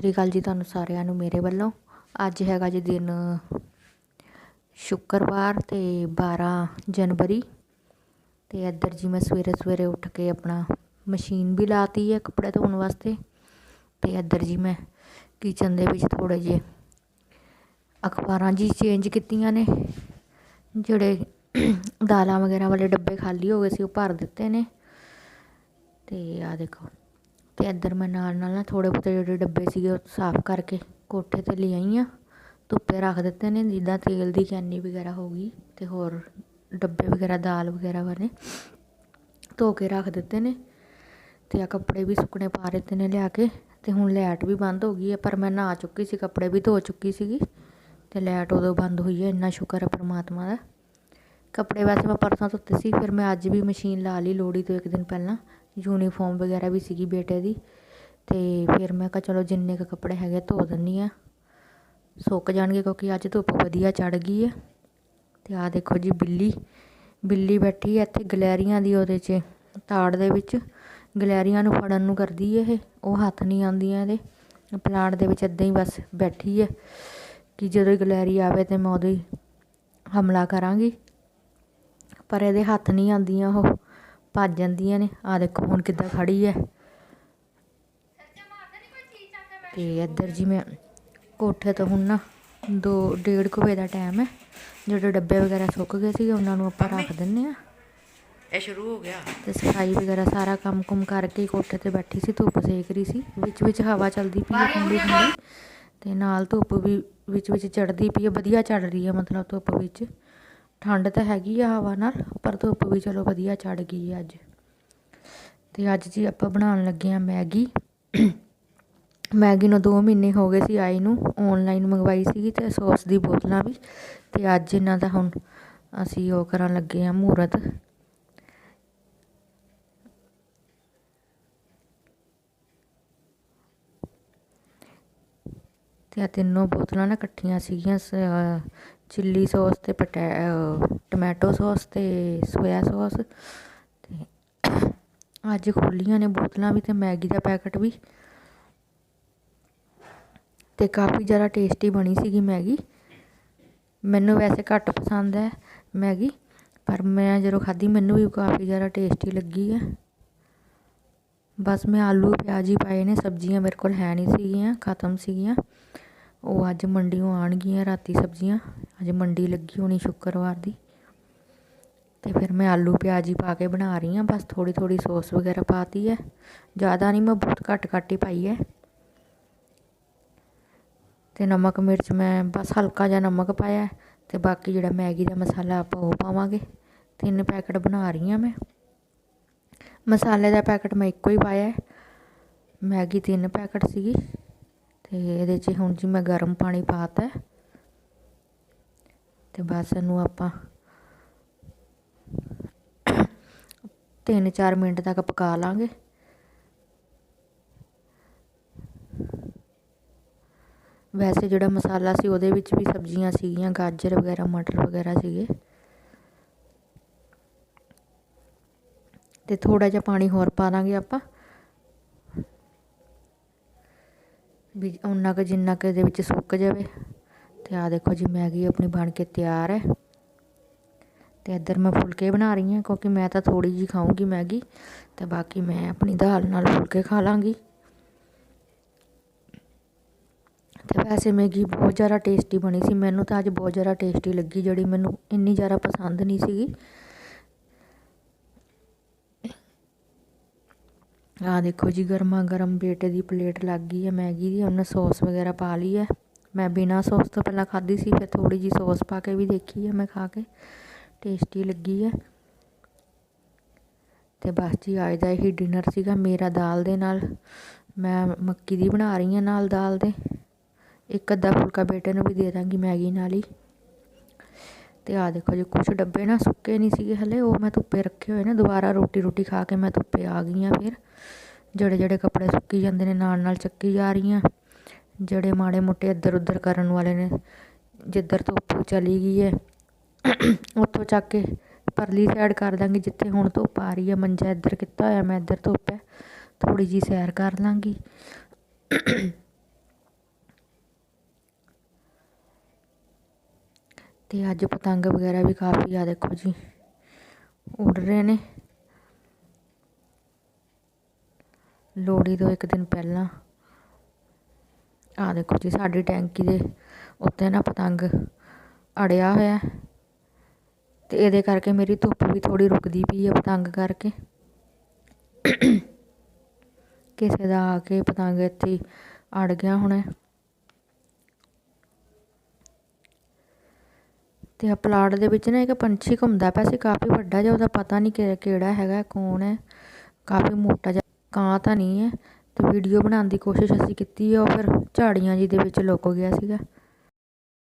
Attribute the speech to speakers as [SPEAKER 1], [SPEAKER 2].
[SPEAKER 1] ਸ੍ਰੀ ਅਕਾਲ ਜੀ ਤੁਹਾਨੂੰ ਸਾਰਿਆਂ ਨੂੰ ਮੇਰੇ ਵੱਲੋਂ। ਅੱਜ ਹੈਗਾ ਜੀ ਦਿਨ ਸ਼ੁੱਕਰਵਾਰ ਤੇ 12 ਜਨਵਰੀ। ਤੇ ਇੱਧਰ ਜੀ ਮੈਂ ਸਵੇਰੇ ਸਵੇਰੇ ਉੱਠ ਕੇ ਆਪਣਾ ਮਸ਼ੀਨ ਵੀ ਲਾਤੀ ਹੈ ਕੱਪੜੇ ਧੋਣ ਵਾਸਤੇ। ਤੇ ਇੱਧਰ ਜੀ ਮੈਂ ਕਿਚਨ ਦੇ ਵਿੱਚ ਥੋੜੇ ਜਿਹੇ ਅਖਬਾਰਾਂ ਜੀ ਚੇਂਜ ਕੀਤੀਆਂ ਨੇ। ਜਿਹੜੇ ਦਾਲਾਂ ਵਗੈਰਾ ਵਾਲੇ ਡੱਬੇ ਖਾਲੀ ਹੋ ਗਏ ਸੀ ਉਹ ਭਰ ਦਿੱਤੇ ਨੇ। ਤੇ ਆ ਦੇਖੋ। ਅਤੇ ਇੱਧਰ ਮੈਂ ਨਾਲ ਨਾਲ ਨਾ ਥੋੜ੍ਹੇ ਬਹੁਤੇ ਜਿਹੜੇ ਡੱਬੇ ਸੀਗੇ ਉਹ ਸਾਫ਼ ਕਰਕੇ ਕੋਠੇ ਤੇ ਲੈ ਆਈ ਆ। ਧੁੱਪੇ ਰੱਖ ਦਿੱਤੇ ਨੇ, ਜਿੱਦਾਂ ਤੇਲ ਦੀ ਕੈਨੀ ਵਗੈਰਾ ਹੋ ਗਈ ਅਤੇ ਹੋਰ ਡੱਬੇ ਵਗੈਰਾ, ਦਾਲ ਵਗੈਰਾ ਵਾਲੇ ਧੋ ਕੇ ਰੱਖ ਦਿੱਤੇ ਨੇ ਅਤੇ ਆ ਕੱਪੜੇ ਵੀ ਸੁੱਕਣੇ ਪਾ ਦਿੱਤੇ ਨੇ ਲਿਆ ਕੇ ਅਤੇ ਹੁਣ ਲਾਈਟ ਵੀ ਬੰਦ ਹੋ ਗਈ ਹੈ ਪਰ ਮੈਂ ਨਹਾ ਚੁੱਕੀ ਸੀ, ਕੱਪੜੇ ਵੀ ਧੋ ਚੁੱਕੀ ਸੀਗੀ ਅਤੇ ਲਾਈਟ ਉਦੋਂ ਬੰਦ ਹੋਈ ਹੈ ਇੰਨਾ ਸ਼ੁਕਰ ਹੈ ਪਰਮਾਤਮਾ ਦਾ। ਕੱਪੜੇ ਵੈਸੇ ਮੈਂ ਪਰਸੋਂ ਧੋਤੇ ਸੀ, ਫਿਰ ਮੈਂ ਅੱਜ ਵੀ ਮਸ਼ੀਨ ਲਾ ਲਈ ਲੋਹੜੀ ਤੋਂ ਇੱਕ ਦਿਨ ਪਹਿਲਾਂ। ਯੂਨੀਫਾਰਮ ਵਗੈਰਾ ਵੀ ਸੀਗੀ ਬੇਟੇ ਦੀ। ਤੇ ਫਿਰ ਮੈਂ ਕਿਹਾ ਚਲੋ ਜਿੰਨੇ ਕੁ ਕੱਪੜੇ ਹੈਗੇ ਧੋ ਦਿੰਨੀ ਆ। ਸੁੱਕ ਜਾਣਗੇ ਕਿਉਂਕਿ ਅੱਜ ਧੁੱਪ ਵਧੀਆ ਚੜ ਗਈ ਹੈ ਤੇ ਆਹ ਦੇਖੋ ਜੀ ਬਿੱਲੀ। ਬਿੱਲੀ ਬੈਠੀ ਹੈ ਇੱਥੇ ਗਲੈਰੀਆਂ ਦੀ ਉਹਦੇ 'ਚ, ਤਾੜ ਦੇ ਵਿੱਚ। ਗਲੈਰੀਆਂ ਨੂੰ ਫੜਨ ਨੂੰ ਕਰਦੀ ਹੈ ਇਹ। ਉਹ ਹੱਥ ਨਹੀਂ ਆਉਂਦੀਆਂ ਇਹਦੇ। ਪਲਾਟ ਦੇ ਵਿੱਚ ਇਦਾਂ ਹੀ ਬਸ ਬੈਠੀ ਹੈ ਕਿ ਜਦੋਂ ਗਲੈਰੀ ਆਵੇ ਤੇ ਮੈਂ ਉਹਦੇ ਹਮਲਾ ਕਰਾਂਗੀ। ਪਰ ਇਹਦੇ ਹੱਥ ਨਹੀਂ ਆਉਂਦੀਆਂ ਉਹ। ਭੱਜ ਜਾਂਦੀਆਂ ਨੇ। ਆ ਦੇਖੋ ਹੁਣ ਕਿੱਦਾਂ ਖੜੀ ਹੈ ਤੇ ਇੱਧਰ ਜੀ ਮੈਂ ਕੋਠੇ ਤੋਂ ਹੁਣ ਨਾ ਦੋ ਡੇਢ ਕੁ ਵਜੇ ਦਾ ਟਾਈਮ ਹੈ ਜਿਹੜੇ ਡੱਬੇ ਵਗੈਰਾ ਸੁੱਕ ਗਏ ਸੀਗੇ ਉਹਨਾਂ ਨੂੰ ਆਪਾਂ ਰੱਖ ਦਿੰਨੇ ਆ।
[SPEAKER 2] ਇਹ ਸ਼ੁਰੂ ਹੋ ਗਿਆ।
[SPEAKER 1] ਤੇ ਸਫ਼ਾਈ ਵਗੈਰਾ ਸਾਰਾ ਕੰਮ ਕੁਮ ਕਰਕੇ ਕੋਠੇ ਤੇ ਬੈਠੀ ਸੀ ਧੁੱਪ ਸੇਕ ਰਹੀ ਸੀ। ਵਿੱਚ ਵਿੱਚ ਹਵਾ ਚੱਲਦੀ ਪਈ ਹੈ ਠੰਡੀ ਠੰਡੀ। ਤੇ ਨਾਲ ਧੁੱਪ ਵੀ ਵਿੱਚ ਵਿੱਚ ਚੜਦੀ ਪਈ ਹੈ ਵਧੀਆ ਚੜ ਰਹੀ ਹੈ ਮਤਲਬ ਧੁੱਪ ਵਿੱਚ। ਠੰਡ ਤਾਂ ਹੈਗੀ ਆ ਹਵਾ ਨਾਲ, ਪਰ ਧੁੱਪ ਵੀ ਚਲੋ ਵਧੀਆ ਚੜ ਗਈ ਹੈ ਅੱਜ। ਤੇ ਅੱਜ ਜੀ ਆਪਾਂ ਬਣਾਉਣ ਲੱਗੇ ਆ ਮੈਗੀ। ਮੈਗੀ ਨੂੰ 2 ਮਹੀਨੇ ਹੋ ਗਏ ਸੀ ਆਈ ਨੂੰ ਆਨਲਾਈਨ ਮੰਗਵਾਈ ਸੀਗੀ ਤੇ ਸੌਸ ਦੀ ਬੋਤਲਾਂ ਵੀ। ਤੇ ਅੱਜ ਇਹਨਾਂ ਦਾ ਹੁਣ ਅਸੀਂ ਉਹ ਕਰਨ ਲੱਗੇ ਆ ਮਹੂਰਤ ਤੇ ਆ ਤਿੰਨੋਂ ਬੋਤਲਾਂ ਨਾ ਇਕੱਠੀਆਂ ਸੀਗੀਆਂ ਚਿੱਲੀ ਸੌਸ ਅਤੇ ਪਟੈ ਟਮੈਟੋ ਸੌਸ ਅਤੇ ਸੋਇਆ ਸੌਸ ਅਤੇ ਅੱਜ ਖੋਲ੍ਹੀਆਂ ਨੇ ਬੋਤਲਾਂ ਵੀ ਅਤੇ ਮੈਗੀ ਦਾ ਪੈਕਟ ਵੀ। ਅਤੇ ਕਾਫੀ ਜ਼ਿਆਦਾ ਟੇਸਟੀ ਬਣੀ ਸੀਗੀ ਮੈਗੀ। ਮੈਨੂੰ ਵੈਸੇ ਘੱਟ ਪਸੰਦ ਹੈ ਮੈਗੀ, ਪਰ ਮੈਂ ਜਦੋਂ ਖਾਧੀ ਮੈਨੂੰ ਵੀ ਕਾਫੀ ਜ਼ਿਆਦਾ ਟੇਸਟੀ ਲੱਗੀ ਹੈ। ਬਸ ਮੈਂ ਆਲੂ, ਪਿਆਜ਼ ਹੀ ਪਾਏ ਨੇ, ਸਬਜ਼ੀਆਂ ਮੇਰੇ ਕੋਲ ਹੈ ਨਹੀਂ ਸੀਗੀਆਂ, ਖਤਮ ਸੀਗੀਆਂ। ਉਹ ਅੱਜ ਮੰਡੀੋਂ ਆਣਗੀਆਂ ਰਾਤੀ ਸਬਜ਼ੀਆਂ। ਅੱਜ ਮੰਡੀ ਲੱਗੀ ਹੋਣੀ ਸ਼ੁੱਕਰਵਾਰ ਦੀ। ਤੇ ਫਿਰ ਮੈਂ ਆਲੂ ਪਿਆਜ਼ ਹੀ ਪਾ ਕੇ ਬਣਾ ਰਹੀ ਹਾਂ। ਬਸ ਥੋੜੀ ਥੋੜੀ ਸੌਸ ਵਗੈਰਾ ਪਾਤੀ ਹੈ। ਜ਼ਿਆਦਾ ਨਹੀਂ, ਮੈਂ ਬਹੁਤ ਘੱਟ ਘੱਟ ਹੀ ਪਾਈ ਹੈ। ਤੇ ਨਮਕ ਮਿਰਚ ਮੈਂ ਬਸ ਹਲਕਾ ਜਿਹਾ ਨਮਕ ਪਾਇਆ ਤੇ ਬਾਕੀ ਜਿਹੜਾ ਮੈਗੀ ਦਾ ਮਸਾਲਾ ਆਪਾਂ ਉਹ ਪਾਵਾਂਗੇ। ਤਿੰਨ ਪੈਕਟ ਬਣਾ ਰਹੀ ਹਾਂ ਮੈਂ। ਮਸਾਲੇ ਦਾ ਪੈਕਟ ਮੈਂ ਇੱਕੋ ਹੀ ਪਾਇਆ ਮੈਗੀ ਤਿੰਨ ਪੈਕਟ ਸੀਗੀ। ਤੇ ਇਹਦੇ 'ਚ ਹੁਣ ਜੀ ਮੈਂ ਗਰਮ ਪਾਣੀ ਪਾਤਾ ਤੇ ਬਸ ਇਹਨੂੰ ਆਪਾਂ 3-4 ਮਿੰਟ ਤੱਕ ਪਕਾ ਲਾਂਗੇ। ਵੈਸੇ ਜਿਹੜਾ ਮਸਾਲਾ ਸੀ ਉਹਦੇ ਵਿੱਚ ਵੀ ਸਬਜ਼ੀਆਂ ਸੀਗੀਆਂ, ਗਾਜਰ ਵਗੈਰਾ, ਮਟਰ ਵਗੈਰਾ ਸੀਗੇ। ਤੇ ਥੋੜਾ ਜਿਹਾ ਪਾਣੀ ਹੋਰ ਪਾ ਦਾਂਗੇ ਆਪਾਂ। ਵੀ ਉਨਾ ਕੁ ਜਿੰਨਾ ਕੁ ਇਹਦੇ ਵਿੱਚ ਸੁੱਕ ਜਾਵੇ। ਤੇ ਆ ਦੇਖੋ ਜੀ, ਮੈਗੀ ਆਪਣੀ ਬਣ ਕੇ ਤਿਆਰ ਹੈ। ਤੇ ਇੱਧਰ ਮੈਂ ਫੁਲਕੇ ਬਣਾ ਰਹੀ ਹਾਂ, ਕਿਉਂਕਿ ਮੈਂ ਤਾਂ ਥੋੜੀ ਜੀ ਖਾਊਂਗੀ ਮੈਗੀ। ਤੇ ਬਾਕੀ ਮੈਂ ਆਪਣੀ ਦਾਲ ਨਾਲ ਫੁਲਕੇ ਖਾ ਲਾਂਗੀ। ਤੇ ਵੈਸੇ ਮੈਗੀ ਬਹੁਤ ਜ਼ਿਆਦਾ ਟੇਸਟੀ ਬਣੀ ਸੀ। ਮੈਨੂੰ ਤਾਂ ਅੱਜ ਬਹੁਤ ਜ਼ਿਆਦਾ ਟੇਸਟੀ ਲੱਗੀ, ਜਿਹੜੀ ਮੈਨੂੰ ਇੰਨੀ ਜ਼ਿਆਦਾ ਪਸੰਦ ਨਹੀਂ ਸੀਗੀ। ਆ ਦੇਖੋ ਜੀ ਗਰਮਾ ਗਰਮ ਬੇਟੇ ਦੀ ਪਲੇਟ ਲੱਗ ਗਈ ਹੈ, ਮੈਗੀ ਦੀ, ਉਹਨੇ ਸੌਸ ਵਗੈਰਾ ਪਾ ਲਈ ਹੈ। ਮੈਂ ਬਿਨਾ ਸੌਸ ਤੋਂ ਪਹਿਲਾਂ ਖਾਧੀ ਸੀ, ਫਿਰ ਥੋੜੀ ਜੀ ਸੌਸ ਪਾ ਕੇ ਵੀ ਦੇਖੀ ਹੈ ਮੈਂ ਖਾ ਕੇ। ਟੇਸਟੀ ਲੱਗੀ ਹੈ। ਤੇ ਬਸ ਜੀ, ਅੱਜ ਦਾ ਇਹੀ ਡਿਨਰ ਸੀਗਾ ਮੇਰਾ ਦਾਲ ਦੇ ਨਾਲ। ਮੈਂ ਮੱਕੀ ਦੀ ਬਣਾ ਰਹੀ ਹਾਂ ਨਾਲ ਦਾਲ ਦੇ। ਇੱਕ ਅੱਧਾ ਫੁਲਕਾ ਬੇਟੇ ਨੂੰ ਵੀ ਦੇ ਦਾਂਗੀ ਮੈਗੀ ਨਾਲ ਹੀ। ਤੇ ਆ ਦੇਖੋ ਜੀ ਕੁਝ ਡੱਬੇ ਨਾ ਸੁੱਕੇ ਨਹੀਂ ਸੀਗੇ ਹਲੇ, ਉਹ ਮੈਂ ਧੁੱਪੇ ਰੱਖੇ ਹੋਏ ਨੇ, ਦੁਬਾਰਾ ਰੋਟੀ ਰੋਟੀ ਖਾ ਕੇ ਮੈਂ ਧੁੱਪੇ ਆ ਗਈ ਆ ਫਿਰ। ਜਿਹੜੇ ਜਿਹੜੇ ਕੱਪੜੇ ਸੁੱਕੀ ਜਾਂਦੇ ਨੇ ਨਾਲ ਨਾਲ ਚੱਕੀ ਜਾ ਰਹੀ ਰਹੀਆਂ। ਜਿਹੜੇ ਮਾੜੇ ਮੋਟੇ ਇੱਧਰ ਉੱਧਰ ਕਰਨ ਵਾਲੇ ਨੇ, ਜਿੱਧਰ ਧੁੱਪ ਚਲੀ ਗਈ ਹੈ, ਉੱਥੋਂ ਚੱਕ ਕੇ ਪਰਲੀ ਸਾਈਡ ਕਰ ਦਾਂਗੀ, ਜਿੱਥੇ ਹੁਣ ਧੁੱਪ ਆ ਰਹੀ ਹੈ। ਮੰਜਾ ਇੱਧਰ ਕੀਤਾ ਹੋਇਆ, ਮੈਂ ਇੱਧਰ ਧੁੱਪ ਹੈ ਥੋੜੀ ਜੀ ਸੈਰ ਕਰ ਲਾਂਗੀ। ਤੇ ਅੱਜ ਪਤੰਗ ਵਗੈਰਾ ਵੀ ਕਾਫੀ ਆ, ਦੇਖੋ ਜੀ। ਉੱਡ ਰਹੇ ਨੇ। ਲੋਹੜੀ ਤੋਂ ਇੱਕ ਦਿਨ ਪਹਿਲਾਂ ਆ, ਦੇਖੋ ਜੀ, ਸਾਡੀ ਟੈਂਕੀ ਦੇ ਉੱਤੇ ਨਾ ਪਤੰਗ ਅੜਿਆ ਹੋਇਆ ਹੈ। ਤੇ ਇਹਦੇ ਕਰਕੇ ਮੇਰੀ ਧੁੱਪ ਵੀ ਥੋੜੀ ਰੁਕਦੀ ਪਈ ਹੈ ਪਤੰਗ ਕਰਕੇ। ਕਿਸੇ ਦਾ ਆ ਕੇ ਪਤੰਗ ਇੱਥੇ ਅੜ ਗਿਆ ਹੋਣਾ ਤੇ ਆ ਪਲਾਟ ਦੇ ਵਿੱਚ ਨਾ ਇੱਕ ਪੰਛੀ ਘੁੰਮਦਾ ਪਿਆ ਸੀ, ਕਾਫੀ ਵੱਡਾ ਜਿਹਾ, ਉਹਦਾ ਪਤਾ ਨਹੀਂ ਕਿ, ਕਿਹੜਾ ਹੈਗਾ, ਕੌਣ ਹੈ, ਕਾਫੀ ਮੋਟਾ ਜਿਹਾ, ਕਾਂ ਤਾਂ ਨਹੀਂ ਹੈ, ਤੇ ਵੀਡੀਓ ਬਣਾਉਣ ਦੀ ਕੋਸ਼ਿਸ਼ ਅਸੀਂ ਕੀਤੀ ਹੈ ਉਹ ਫਿਰ ਝਾੜੀਆਂ ਜੀ ਦੇ ਵਿੱਚ ਲੁਕ ਗਿਆ ਸੀਗਾ।